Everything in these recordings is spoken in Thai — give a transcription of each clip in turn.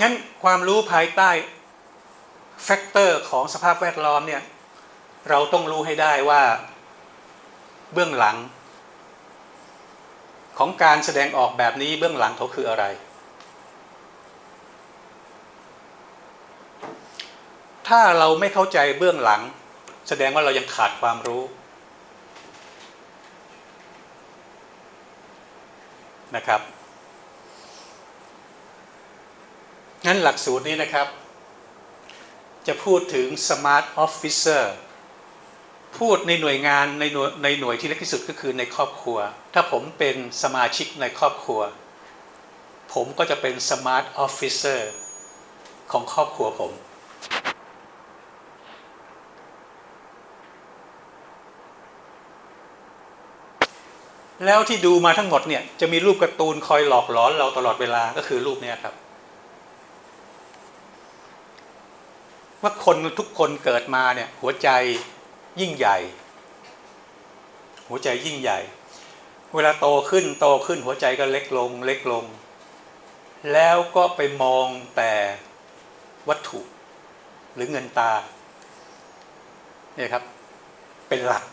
งั้นความรู้ภายใต้แฟกเตอร์ของสภาพแวดล้อมเนี่ยเราต้องรู้ให้ได้ว่าเบื้องหลัง ของการแสดงออกแบบนี้เบื้องหลังเขาคืออะไร ถ้าเราไม่เข้าใจเบื้องหลัง แสดงว่าเรายังขาดความรู้นะครับ งั้นหลักสูตรนี้นะครับ จะพูดถึง Smart Officer พูดในหน่วยงานในหน่วยในหน่วยที่เล็กที่สุดก็คือในครอบครัว ถ้าผมเป็นสมาชิกในครอบครัว ผมก็จะเป็น Smart Officer ของครอบครัวผม แล้วที่ดูมาทั้งหมดเนี่ย จะมีรูปการ์ตูนคอยหลอกหลอนเราตลอดเวลาก็คือรูปนี้ครับ ว่าคนทุกคนเกิดมาเนี่ยหัวใจยิ่งใหญ่ หัวใจยิ่งใหญ่ เวลาโตขึ้นโตขึ้นหัวใจก็เล็กลง เล็กลง แล้วก็ไปมองแต่วัตถุหรือเงินตาเนี่ยครับ เป็นหลัก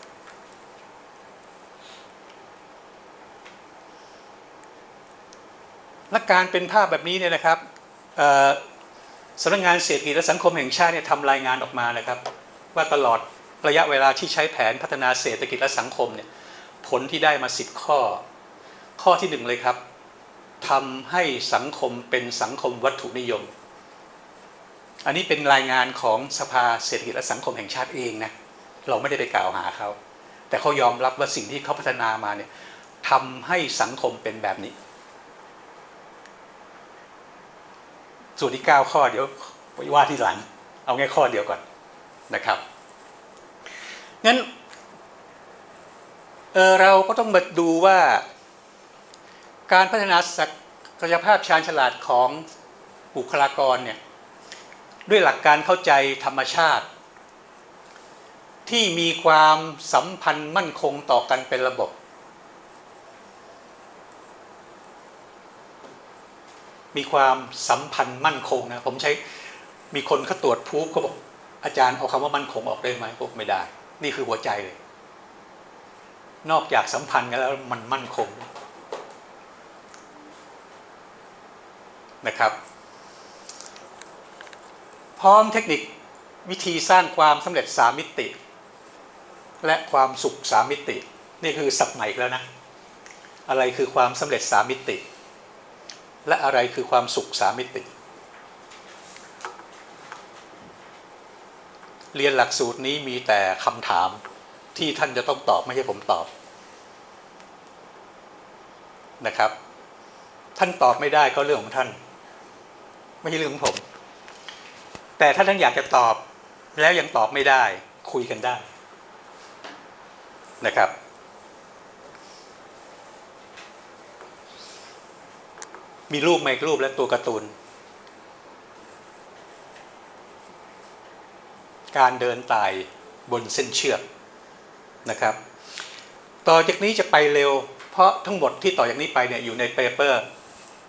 และการเป็นภาพแบบนี้เนี่ยนะครับ สำนักงานเศรษฐกิจและสังคมแห่งชาติเนี่ยทำรายงานออกมานะครับ ว่าตลอดระยะเวลาที่ใช้แผนพัฒนาเศรษฐกิจและสังคมเนี่ยผลที่ได้มา 10 ข้อ ข้อที่หนึ่งเลยครับทำให้สังคมเป็นสังคมวัตถุนิยม อันนี้เป็นรายงานของสภาเศรษฐกิจและสังคมแห่งชาติเองนะเราไม่ได้ไปกล่าวหาเขาแต่เขายอมรับว่าสิ่งที่เขาพัฒนามาเนี่ยทำให้สังคมเป็นแบบนี้ ส่วนที่ 9 ข้อเดี๋ยวไปว่าที่หลัง เอาแค่ข้อเดียวก่อนนะครับงั้นเเราก็ต้องมาดูว่า การพัฒนาศักยภาพชาญฉลาดของบุคลากรเนี่ยด้วยหลักการเข้าใจธรรมชาติ ที่มีความสัมพันธ์มั่นคงต่อกันเป็นระบบ มีความสัมพันธ์มั่นคงนะผมใช้มีคนเขาตรวจพูฟเขาบอกอาจารย์เอาคำว่ามั่นคงออกได้ไหมบอกไม่ได้ นี่คือหัวใจเลย นอกจากสัมพันธ์กันแล้วมันมั่นคงนะครับ พร้อมเทคนิควิธีสร้างความสำเร็จสามิติ และความสุขสามิติ นี่คือสับใหม่แล้วนะ อะไรคือความสำเร็จสามิติ และอะไรคือความสุขสามิติ เรียนหลักสูตรนี้มีแต่คำถามที่ท่านจะต้องตอบไม่ใช่ผมตอบนะครับ ท่านตอบไม่ได้ก็เรื่องของท่าน ไม่ใช่เรื่องของผม แต่ถ้าท่านอยากจะตอบแล้วยังตอบไม่ได้ คุยกันได้นะครับ มีรูปไหมรูปและตัวการ์ตูน การเดินตายบนเส้นเชือกนะครับ ต่อจากนี้จะไปเร็ว เพราะทั้งหมดที่ต่อจากนี้ไปเนี่ยอยู่ในเปเปอร์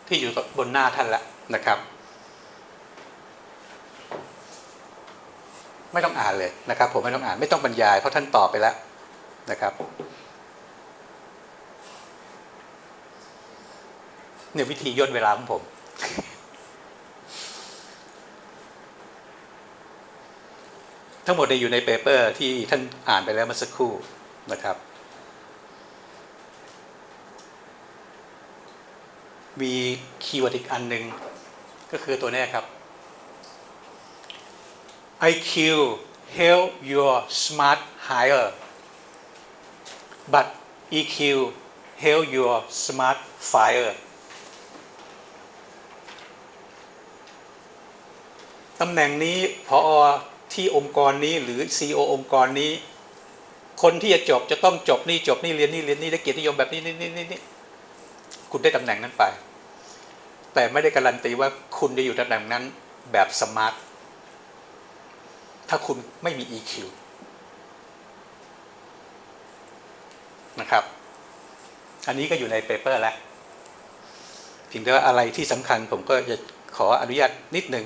ที่อยู่บนหน้าท่านแล้วนะครับ ไม่ต้องอ่านเลยนะครับ ผมไม่ต้องอ่านไม่ต้องบรรยายเพราะท่านตอบไปแล้วนะครับ เนี่ยวิธีย่นเวลาของผม ทั้งหมดอยู่ในเปเปอร์ที่ท่านอ่านไปแล้วเมื่อสักครู่นะครับ มีคีย์เวิร์ดอีกอันหนึ่งก็คือตัวนี้ครับ IQ help your smart higher but EQ help your smart fire ตำแหน่งนี้พอที่องค์กรนี้หรือ CEO องค์กรนี้ คนที่จะจบจะต้องจบนี่จบนี่เรียนนี่เรียนนี่ได้เกียรตินิยมแบบนี้นี่นี่นี่คุณได้ตำแหน่งนั้นไป แต่ไม่ได้การันตีว่าคุณจะอยู่ตำแหน่งนั้นแบบสมาร์ทถ้าคุณไม่มี EQ นะครับ อันนี้ก็อยู่ในเปเปอร์แล้วเพียงแต่ว่าอะไรที่สำคัญผมก็จะขออนุญาตนิดนึง